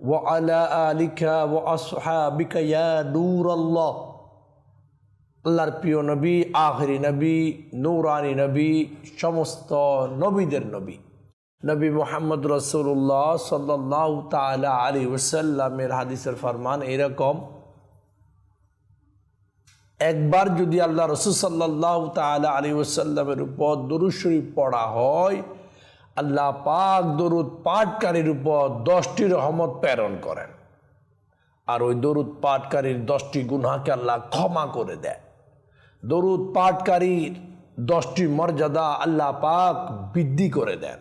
ওয়ালা আলিকা ও আসহাবিকা ইয়া নূর আল্লাহ আল্লাহর প্রিয় নবী আহরি নবী, নৌরানি নবী, সমস্ত নবীদের নবী। নবী মোহাম্মদ রসুল্লাহ সাল্লাহ তালা আলী ওসাল্লামের হাদিসের ফরমান এরকম। একবার যদি আল্লাহ রসুল সাল্লাহ তালা আলী ওসাল্লামের উপর দুরুশরী পড়া হয় আল্লাহ পাক দরুদ পাঠকারীর উপর দশটি রহমত প্রেরণ করেন। আর ওই দরুদ পাঠকারীর দশটি গুনহাকে আল্লাহ ক্ষমা করে দেয়। দরুদ পাঠকারীর দশটি মর্যাদা আল্লাহ পাক বৃদ্ধি করে দেন।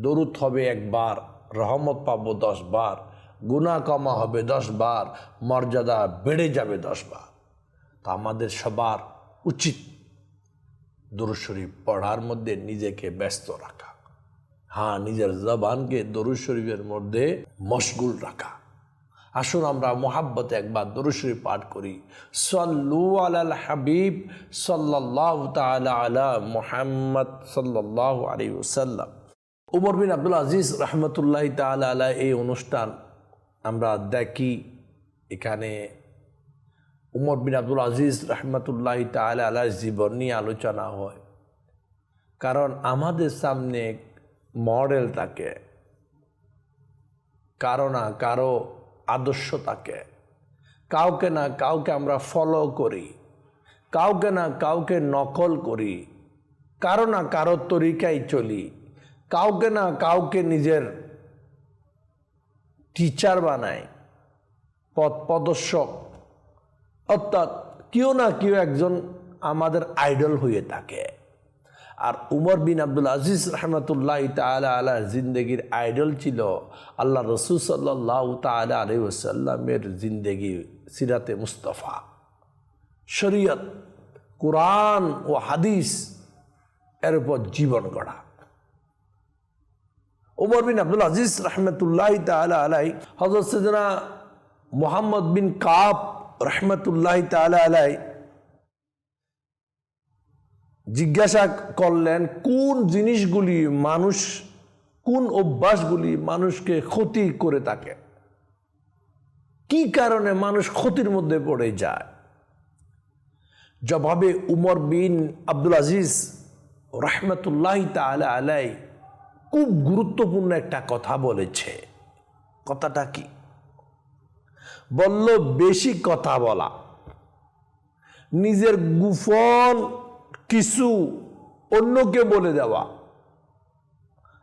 দরুদ হবে একবার, রহমত পাব দশ বার গুণা কমা হবে দশ বার, মর্যাদা বেড়ে যাবে দশ বার। তা আমাদের সবার উচিত। দরুদ শরীফ পড়ার মধ্যে নিজেকে ব্যস্ত রাখা। হ্যাঁ নিজের জবানকে দরুদ শরীফের মধ্যে মশগুল রাখা। আসুন আমরা মোহাব্বতে একবার দরুশরী পাঠ করি। সল্লু আলাল হাবিব সাল্লাহ তালা আলা মোহাম্মদ সাল্লাহ আলী ওসাল্লাম উমর বিন আব্দুল আজিজ রহমতুল্লাহ তালা আলা এই অনুষ্ঠান আমরা দেখি। এখানে উমর বিন আব্দুল আজিজ রহমতুল্লাহ তালা আলার জীবন নিয়ে আলোচনা হয়। কারণ আমাদের সামনে মডেল থাকে কারও না, কারও আদর্শ থাকে কাউকে না, কাউকে আমরা ফলো করি। কাউকে না, কাউকে নকল করি। কারও না, কারও তরিকায় চলি। কাউকে না, কাউকে নিজের টিচার বানাই পথ প্রদর্শক অর্থাৎ কেউ না কেউ একজন আমাদের আইডল হয়ে থাকে। আর উমর বিন আব্দুল আজিজ রহমতুল্লাহ তালা আলার জিন্দগির আইডল ছিল আল্লাহ রসুল সাল্লাহ তালা আলি জিন্দগি সিরাতে মুস্তফা। শরীয়ত, কোরআন ও হাদিস এর উপর জীবন গড়া। উমর বিন আব্দুল আজিজ রহমতুল্লাহ তালা আলাই হজরত সজনা মোহাম্মদ বিন কাপ রহমতুল্লাহ তালা আলাই জিজ্ঞাসা করলেন, কোন জিনিসগুলি মানুষ, কোন অভ্যাসগুলি মানুষকে ক্ষতি করে থাকে? কি কারণে মানুষ ক্ষতির মধ্যে পড়ে যায়? জবাবে উমর বিন আব্দুল আজিজ রহমতুল্লাহ তালা আলাই খুব গুরুত্বপূর্ণ একটা কথা বলেছে। কথাটা কি? বলল, বেশি কথা বলা। নিজের গুফন কিছু অন্যকে বলে দেওয়া।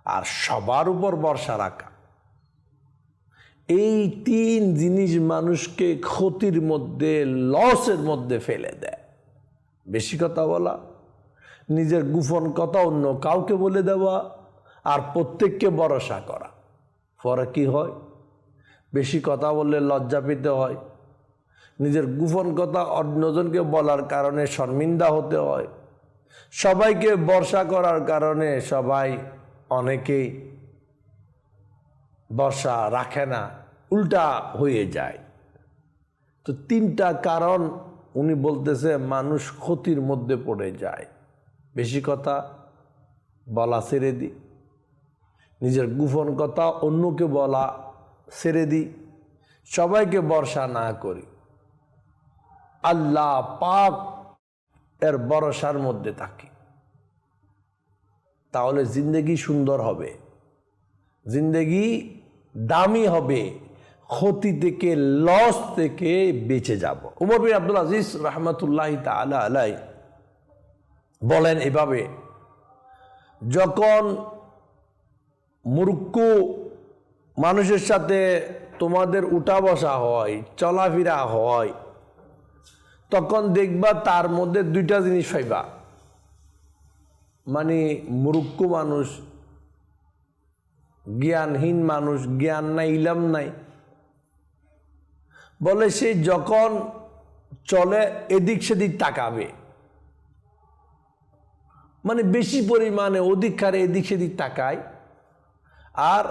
আর সবার উপর বর্ষা রাখা। এই তিন জিনিস মানুষকে ক্ষতির মধ্যে, লসের মধ্যে ফেলে দেয়। বেশি কথা বলা, নিজের গুফন কথা অন্য কাউকে বলে দেওয়া আর প্রত্যেককে ভরসা করা। পরে কি হয়? বেশি কথা বললে লজ্জা পেতে হয়। নিজের গুফন কথা অন্যজনকে বলার কারণে শর্মিন্দা হতে হয়। সবাইকে বর্ষা করার কারণে সবাই অনেকেই বর্ষা রাখে না, উল্টা হয়ে যায়। তো তিনটা কারণ উনি বলতেছে, মানুষ ক্ষতির মধ্যে পড়ে যায়। বেশি কথা বলা ছেড়ে দিই নিজের গুফন কথা অন্যকে বলা ছেড়ে দিই সবাইকে বর্ষা না করি। আল্লাহ পাক এর ভরসার মধ্যে থাকি। তাহলে জিন্দগি সুন্দর হবে। জিন্দগি দামি হবে। ক্ষতি থেকে লস থেকে বেঁচে যাব। উমর বিন আব্দুল আজিজ রহমতুল্লাহ তালা আলাই বলেন এভাবে, যখন মূর্খ মানুষের সাথে তোমাদের উঠা বসা হয়, চলাফেরা হয় তখন দেখবা তার মধ্যে দুইটা জিনিস পাইবা। মানে মূর্খ মানুষ, জ্ঞানহীন মানুষ, জ্ঞান নাই, ইলাম নাই। বলে সে যখন চলে এদিক সেদিক তাকাবে। মানে বেশি পরিমাণে অধিক হারে এদিক সেদিক তাকায়। আর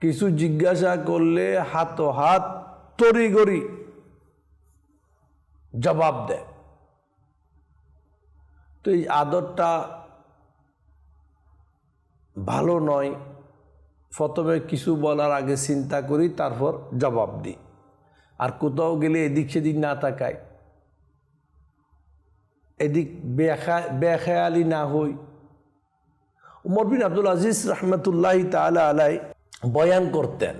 কিছু জিজ্ঞাসা করলে হাত হাত তড়িগড়ি জবাব দেয় তো এই আদরটা ভালো নয়। প্রথমে কিছু বলার আগে চিন্তা করি, তারপর জবাব দিই। আর কোথাও গেলে এদিক সেদিক না তাকায় এদিক বেখা, বেখেয়ালি না হই। উমর বিন আব্দুল আজিজ রহমতুল্লাহ তালা আলাই বয়ান করতেন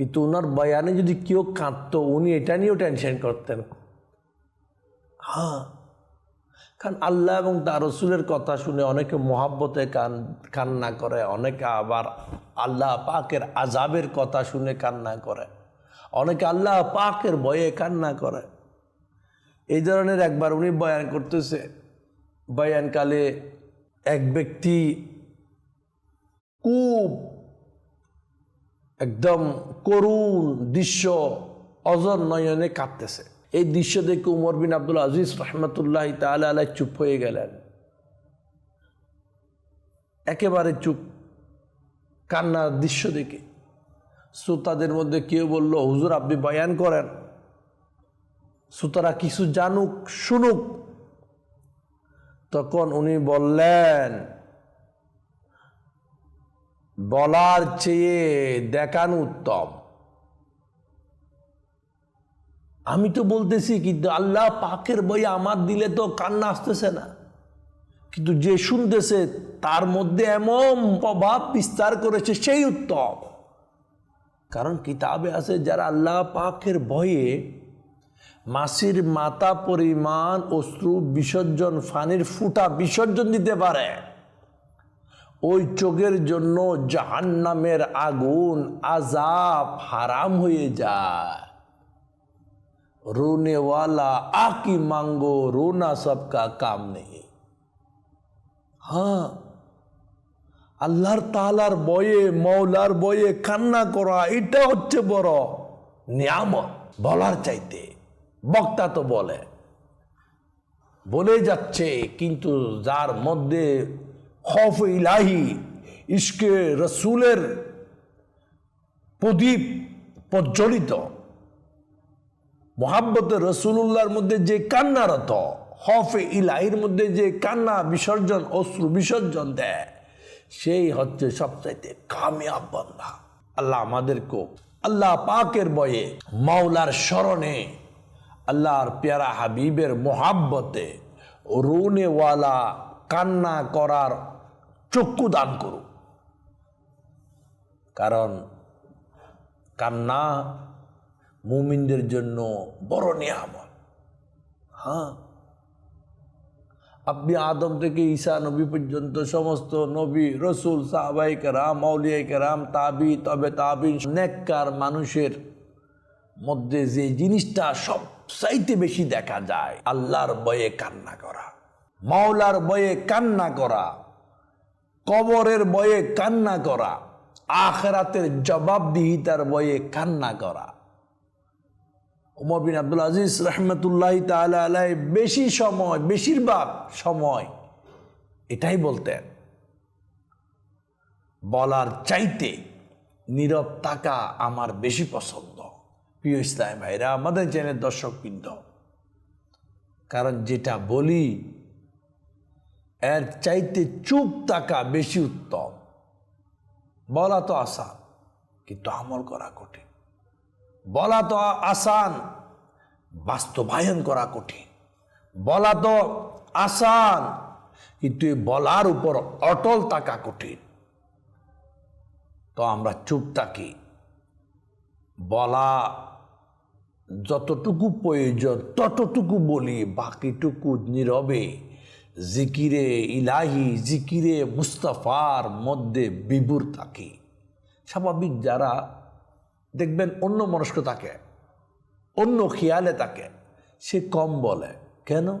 কিন্তু ওনার বয়ানে যদি কেউ কাঁদতো, উনি এটা নিয়েও টেনশন করতেন। হ্যাঁ। কারণ আল্লাহ এবং তার রসুলের কথা শুনে অনেকে মহাব্বতে কান, কান্না করে, অনেকে আবার আল্লাহ পাকের আজাবের কথা শুনে কান্না করে। অনেকে আল্লাহ পাকের ভয়ে কান্না করে। এই ধরনের একবার উনি বয়ান করতেছে, বয়ানকালে এক ব্যক্তি খুব একদম করুণ দৃশ্য অজর নয়নে কাঁদতেছে। এই দৃশ্য দেখে উমর বিন আব্দুল আজিজ রহমতুল্লাহ তাহলে আলাই চুপ হয়ে গেলেন। একেবারে চুপ, কান্নার দৃশ্য দেখে। শ্রোতাদের মধ্যে কেউ বলল, হুজুর, আপনি বয়ান করেন। শ্রোতারা কিছু জানুক, শুনুক। তখন উনি বললেন বলার চেয়ে দেখানো উত্তম। আমি তো বলতেছি কিন্তু আল্লাহ পাকের বই আমার দিলে তো কান্না আসতেছে না। কিন্তু যে শুনতেছে, তার মধ্যে এমন প্রভাব বিস্তার করেছে, সেই উত্তম। কারণ কিতাবে আছে, যারা আল্লাহ পাকের ভয়ে মাসির মাতা পরিমাণ, অশ্রু বিসর্জন, ফানির ফুটা বিসর্জন দিতে পারে। ওই চোখের জন্য জাহান্নামের আগুন আজাব হারাম হয়ে যায়। রোনেওয়ালা আকি মাঙ্গো, রুনা সবকা কাম নেই। হ্যাঁ আল্লাহর তালার বয়ে মৌলার বয়ে কান্না করা, এটা হচ্ছে বড় নিয়ামত বলার চাইতে। বক্তা তো বলে। বলে যাচ্ছে, কিন্তু যার মধ্যে খফ ইলাহি ইস্কে রসুলের প্রদীপ প্রজ্বলিত। মোহাব্বত রসুল্লাহর মধ্যে যে কান্নারত হফে ইলাহির মধ্যে যে কান্না, বিসর্জন, অশ্রু বিসর্জন দেয়, সেই হচ্ছে সবচাইতে কামিয়াব বন্ধা আল্লাহ আমাদেরকেও, আল্লাহ পাকের বয়ে, মাওলার স্মরণে আল্লাহর পেয়ারা হাবিবের মোহাব্বতে, রুনেওয়ালা কান্না করার চক্ষু দান করুক কারণ কান্না মুমিনদের জন্য বড় নিয়ামত। হ্যাঁ? আপনি আদম থেকে ঈসা নবী পর্যন্ত সমস্ত নবী, রসুল, সাহবাই কেরাম মৌলিয়া কেরাম, তাবি, তবে তাবি নেককার মানুষের মধ্যে যে জিনিসটা সব চাইতে বেশি দেখা যায়, আল্লাহর বয়ে কান্না করা। মাওলার বয়ে কান্না করা, কবরের বয়ে কান্না করা, আখরাতের জবাবদিহিতার বয়ে কান্না করা। উমর বিন আব্দুল আজিজ রহমতুল্লাহ তালা বেশি সময়, বেশিরভাগ সময় এটাই বলতেন, বলার চাইতে নীরব তাকা আমার বেশি পছন্দ। প্রিয় ইসলাম ভাইরা, আমাদের চ্যানেল দর্শক বৃন্দ কারণ যেটা বলি এর চাইতে চুপ থাকা বেশি উত্তম। বলা তো আসান, কিন্তু আমল করা কঠিন। বলা তো আসান, বাস্তবায়ন করা কঠিন। বলা তো আসান, কিন্তু এই বলার উপর অটল থাকা কঠিন। তো আমরা চুপ থাকি। বলা যতটুকু প্রয়োজন, ততটুকু বলি, বাকিটুকু নীরবে। জিকিরে ইলাহি, জিকিরে মুস্তাফার মধ্যে বিভুর থাকি। স্বাভাবিক যারা দেখবেন অন্য মনস্ক থাকে, অন্য খেয়ালে তাকে সে কম বলে। কেন?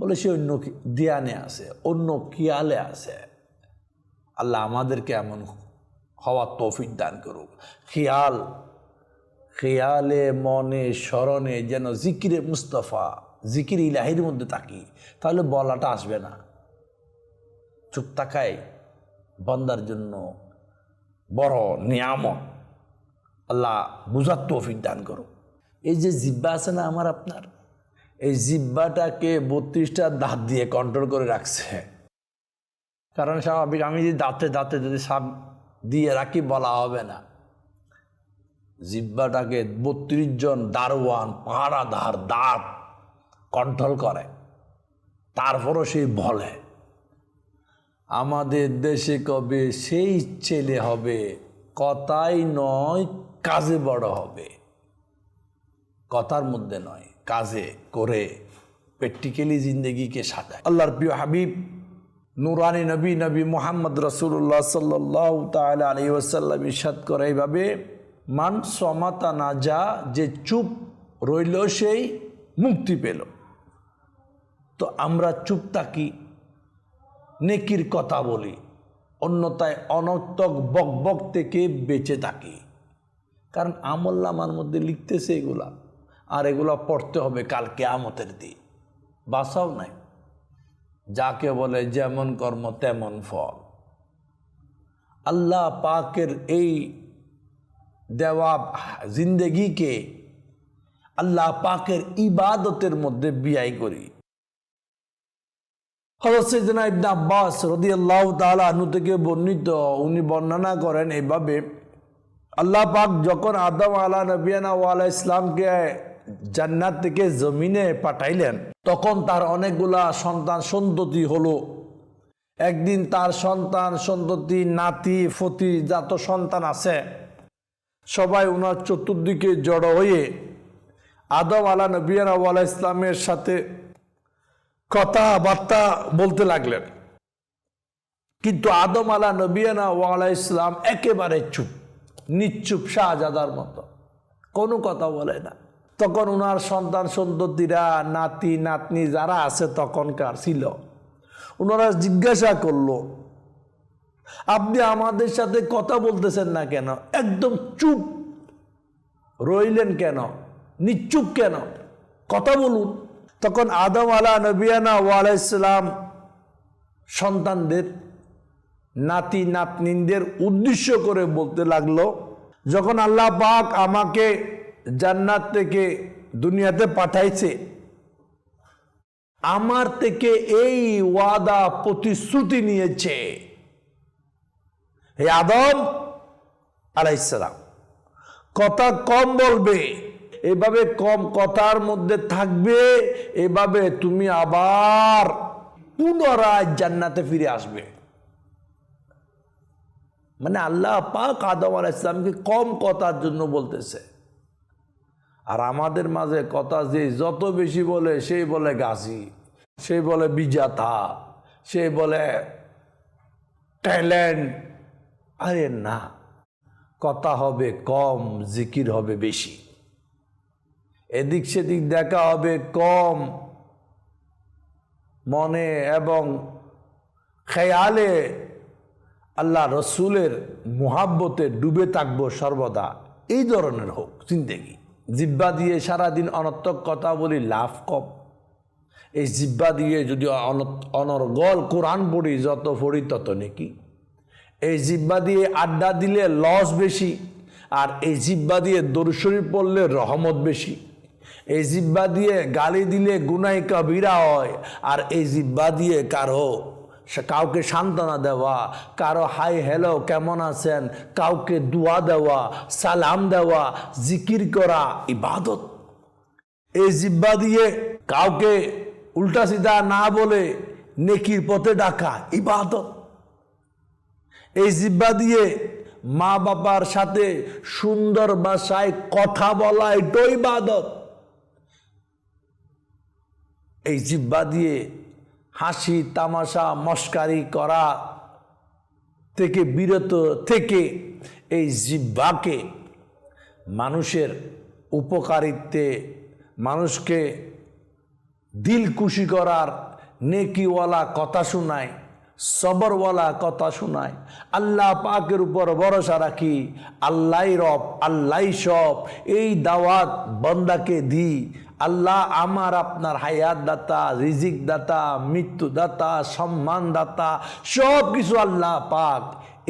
বলে সে অন্য দিয়ানে আছে, অন্য খেয়ালে আছে। আল্লাহ আমাদেরকে এমন হওয়ার তৌফিক দান করুক। খেয়াল, খেয়ালে মনে, স্মরণে যেন জিকিরে মুস্তফা জিকির ইলাহির মধ্যে থাকি তাহলে বলাটা আসবে না। চুপ থাকায় বন্দার জন্য বড় নিয়ামক আল্লাহ বুঝার তৌফিক দান করো এই যে জিব্বা আছে না আমার আপনার? এই জিব্বাটাকে বত্রিশটা দাঁত দিয়ে কন্ট্রোল করে রাখছে। কারণ স্বাভাবিক, আমি যদি দাঁতে দাঁতে যদি সাপ দিয়ে রাখি, বলা হবে না। জিব্বাটাকে বত্রিশ জন দারোয়ান, পাহারাদার, দাঁত কন্ট্রোল করে, তারপরও সেই বলে, আমাদের দেশে কবে সেই ছেলে হবে, কথাই নয়, কাজে বড় হবে। কথার মধ্যে নয়, কাজে, করে প্র্যাকটিক্যালি জিন্দগিকে সাজায়। আল্লাহর প্রিয় হাবিব, নুরানি নবী নবী মোহাম্মদ রসুল্লাহ সাল্লাহ তাল আলী ওসাল্লাম ইসাদ করে এইভাবে, মান সমাতা না যা, যে চুপ রইল সেই মুক্তি পেল। তো আমরা চুপ থাকি, নেকির কথা বলি অন্যতায় অনর্থক বক বক থেকে বেঁচে থাকি। কারণ আমল্লামার মধ্যে লিখতেছে এগুলা, আর এগুলা পড়তে হবে কালকে আমতের দিন। বাসাও নাই। যাকে বলে যেমন কর্ম তেমন ফল। আল্লাহ পাকের এই দেওয়া জিন্দেগিকে আল্লাহ পাকের ইবাদতের মধ্যে বিয়াই করি। হজরত সৈদনা ইবনে আব্বাস রদি আল্লাহ তালা আনু থেকে বর্ণিত, উনি বর্ণনা করেন এইভাবে আল্লাহ পাক যখন আদম আলা নবিয়ানা ওয়ালা ইসলামকে জান্নাত থেকে জমিনে পাঠাইলেন, তখন তার অনেকগুলা সন্তান সন্ততি হলো। একদিন তার সন্তান, সন্ততি, নাতি, ফতি যত সন্তান আছে। সবাই ওনার চতুর্দিকে জড়ো হয়ে আদম আলা নবিয়ানা ওয়ালা ইসলামের সাথে কথাবার্তা বলতে লাগলেন। কিন্তু আদম আলা নবিয়ানা ওয়ালা ইসলাম একেবারে চুপ, নিচ্চুপ, শাহজাদার মতো। কোনো কথা বলে না। তখন ওনার সন্তান সন্ততিরা, নাতি, নাতনি যারা আছে তখনকার ছিল ওনারা জিজ্ঞাসা করল, আপনি আমাদের সাথে কথা বলতেছেন না কেন? একদম চুপ। রইলেন কেন? নিচুপ কেন? কথা বলুন। তখন আদম আলা নবিয়ানা ওয়ালাইসালাম সন্তানদের, নাতি নাতনিদের উদ্দেশ্য করে বলতে লাগল, যখন আল্লাহ পাক আমাকে জান্নাত থেকে দুনিয়াতে পাঠাইছে, আমার থেকে এই ওয়াদা প্রতিশ্রুতি নিয়েছে। হে আদম আলাইসালাম কথা কম বলবে। এভাবে কম কথার মধ্যে থাকবে, এভাবে তুমি আবার পুনরায় জান্নাতে ফিরে আসবে। মানে আল্লাহ পাক আদম আলাহ ইসলামকে কম কথার জন্য বলতেছে। আর আমাদের মাঝে কথা যে যত বেশি বলে, সেই বলে গাছি সে বলে বিজাতা সে বলে ট্যালেন্ট। আরে না, কথা হবে কম, জিকির হবে বেশি। এদিক সেদিক দেখা হবে কম মনে এবং খেয়ালে আল্লাহ রসুলের মোহাব্বতে ডুবে থাকব সর্বদা। এই ধরনের হোক জিন্দেগি। জিব্বা দিয়ে সারাদিন অনর্থক কথা বলি লাভ কম। এই জিব্বা দিয়ে যদি অনর্গল কোরআন পড়ি, যত পড়ি তত নাকি। এই জিব্বা দিয়ে আড্ডা দিলে লস বেশি, আর এই জিব্বা দিয়ে দরশরী পড়লে রহমত বেশি। এই জিব্বা দিয়ে গালি দিলে গুনাই কবিরা হয়, আর এই জিব্বা দিয়ে কারও কাউকে সান্ত্বনা দেওয়া, কারও হাই হ্যালো কেমন আছেন, কাউকে দোয়া দেওয়া, সালাম দেওয়া, জিকির করা, ইবাদত। এই জিব্বা দিয়ে কাউকে উল্টা সিধা না বলে নেকির পথে ডাকা, ইবাদত। এই জিব্বা দিয়ে মা বাবার সাথে সুন্দর ভাষায় কথা বলা এটাই ইবাদত। এই জিব্বা দিয়ে হাসি, তামাশা, মস্কারি করা থেকে বিরত থেকে এই জিব্বাকে মানুষের উপকারিত্বে, মানুষকে দিল খুশি করার নেকিওয়ালা কথা শোনায়, সবরওয়ালা কথা শোনায়। আল্লাহ পাকের উপর ভরসা রাখি আল্লাহ রব আল্লাহ সব। এই দাওয়াত বন্দাকে দি আল্লাহ আমার আপনার হায়াত দাতা রিজিক দাতা মৃত্যু দাতা সম্মান দাতা সব কিছু আল্লাহ পাক।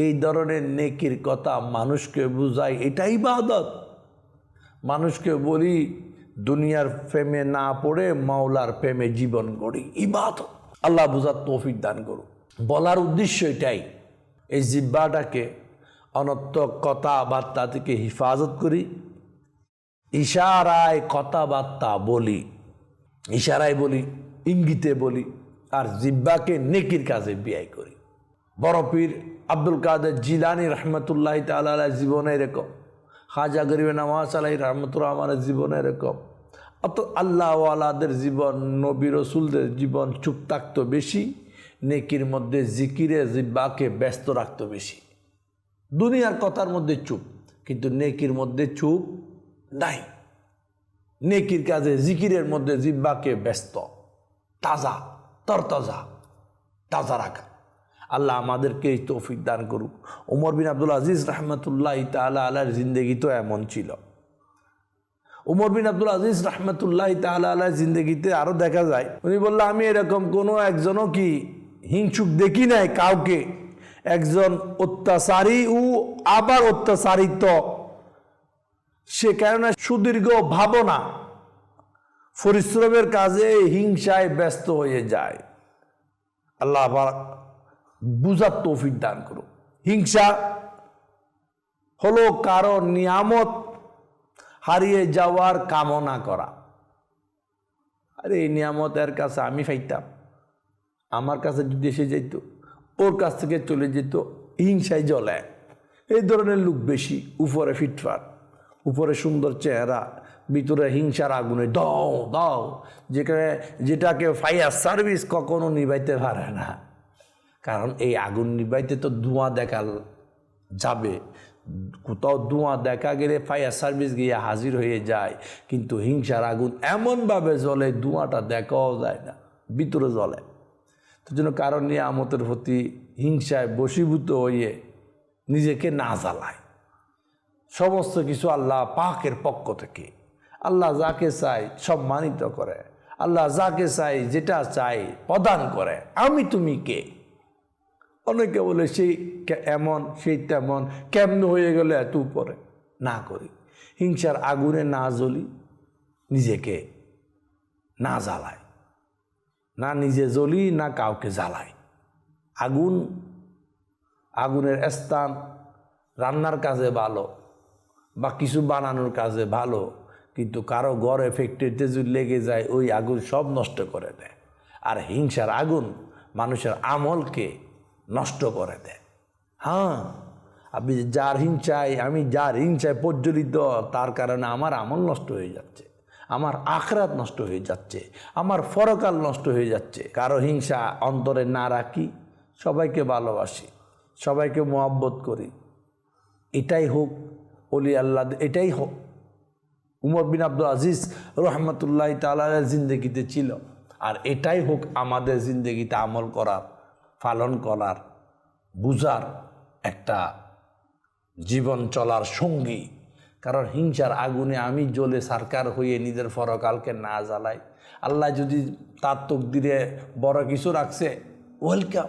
এই ধরনের নেকির কথা মানুষকে বুঝায়, এটাই ইবাদত। মানুষকে বলি, দুনিয়ার প্রেমে না পড়ে মাওলার প্রেমে জীবন গড়ি, ইবাদত। আল্লাহ বুঝার তৌফিক দান করুক। বলার উদ্দেশ্য এটাই, এই জিব্বাটাকে অনর্থক কথাবার্তা থেকে হিফাজত করি। ইশারায় কথাবার্তা বলি, ইশারায় বলি, ইঙ্গিতে বলি, আর জিব্বাকে নেকির কাজে ব্যয় করি। বড় পীর আব্দুল কাদের জিলানি রহমতুল্লাহ তালা জীবনে এরকম, খাজা গরিবে নওয়াজ আলাই রহমতুল্লাহ আমার জীবনে এরকম। অত আল্লাহওয়ালাদের জীবন, নবী রসুলদের জীবন চুপ থাকতো বেশি, নেকির মধ্যে জিকিরে, জিব্বাকে ব্যস্ত রাখতো বেশি। দুনিয়ার কথার মধ্যে চুপ, কিন্তু নেকির মধ্যে চুপ নাই। নেকির কাজে, জিকিরের মধ্যে জিব্বাকে ব্যস্ত। তাজা, তরতাজা, তাজা রাখা। আল্লাহ আমাদেরকে এই তৌফিক দান করুক। ওমর বিন আব্দুল আজিজ রহমতুল্লাহ তালা আলার জিন্দগি তো এমন ছিল। উমর বিন আব্দুল আজিজ রহমতুল্লাহ তালা আলার জিন্দগিতে আরও দেখা যায়। উনি বলল, আমি এরকম কোনো একজনও কি হিংসুক দেখি নাই কাউকে? একজন অত্যাচারী ও আবার অত্যাচারিত সে কেননা সুদীর্ঘ ভাবনা পরিশ্রমের কাজে হিংসায় ব্যস্ত হয়ে যায়। আল্লাহ আবার বুঝার তৌফিক দান করুন হিংসা হলো কারও নিয়ামত হারিয়ে যাওয়ার কামনা করা। আরে, এই নিয়ামত এর কাছে আমি ফাইতাম আমার কাছে যদি এসে যেত, ওর কাছ থেকে চলে যেত, হিংসায় জ্বলে। এই ধরনের লোক বেশি, উপরে ফিটফাট। উপরে সুন্দর চেহারা, ভিতরে হিংসার আগুনে দাও দাও, যেখানে যেটাকে ফায়ার সার্ভিস কখনো নিভাইতে পারে না। কারণ এই আগুন নিভাইতে তো ধোঁয়া দেখা যাবে। কোথাও ধোঁয়া দেখা গেলে ফায়ার সার্ভিস গিয়ে হাজির হয়ে যায়, কিন্তু হিংসার আগুন এমনভাবে জ্বলে, ধোঁয়াটা দেখাও যায় না, ভিতরে জ্বলে। তো জন্য কারণ নিয়ে আমতের প্রতি হিংসায় বশীভূত হয়ে নিজেকে না জ্বালায়। সমস্ত কিছু আল্লাহ পাকের পক্ষ থেকে। আল্লাহ যাকে চাই সম্মানিত করে। আল্লাহ যাকে চাই যেটা চাই প্রদান করে। আমি তুমি কে? অনেকে বলে, সেই এমন, সেই তেমন, কেমন হয়ে গেলে এত উপরে? না করি। হিংসার আগুনে না জ্বলি, নিজেকে না জ্বালায় না নিজে জ্বলি, না কাউকে জ্বালায় আগুন, আগুনের স্থান, রান্নার কাজে ভালো বা কিছু বানানোর কাজে ভালো, কিন্তু কারও ঘরে ফ্যাক্টরিতে যদি লেগে যায়, ওই আগুন সব নষ্ট করে দেয়। আর হিংসার আগুন মানুষের আমলকে নষ্ট করে দেয়। হ্যাঁ আপনি যার হিংসায়, আমি যার হিংসায় প্রজ্বলিত, তার কারণে আমার আমল নষ্ট হয়ে যাচ্ছে, আমার আখরাত নষ্ট হয়ে যাচ্ছে, আমার ফরকাল নষ্ট হয়ে যাচ্ছে। কারও হিংসা অন্তরে না রাখি, সবাইকে ভালোবাসি, সবাইকে মোহাব্বত করি। এটাই হোক অলি আল্লাহ, এটাই হোক উমর বিন আব্দুল আজিজ রহমতুল্লাহ তালার জিন্দগিতে ছিল। আর এটাই হোক আমাদের জিন্দগিতে আমল করার, পালন করার, বুঝার একটা জীবন চলার সঙ্গী। কারণ হিংসার আগুনে আমি জ্বলে সারকার হয়ে নিজের ফরকালকে না জ্বালাই। আল্লাহ যদি তার তকদিরে বড় কিছু রাখছে, ওয়েলকাম।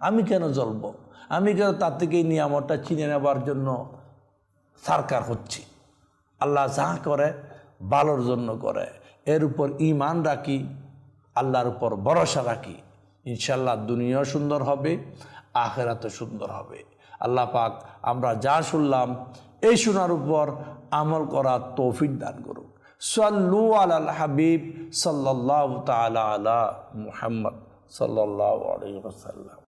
আমি কেন জ্বলব? আমি কেন তার থেকে নিয়ামতটা চিনে নেবার জন্য সারকার হচ্ছি। আল্লাহ যা করে, ভালোর জন্য করে। এর উপর ইমান রাখি, আল্লাহর উপর ভরসা রাখি। ইনশাল্লাহ দুনিয়াও সুন্দর হবে আখেরাতে সুন্দর হবে। আল্লাহ পাক আমরা যা শুনলাম, এই শোনার উপর আমল করার তৌফিক দান করুক। সাল্লু আল হাবিব সাল্লাহ তালা আলা মুহাম্মদ সাল্লাহ ওয়াসাল্লাম।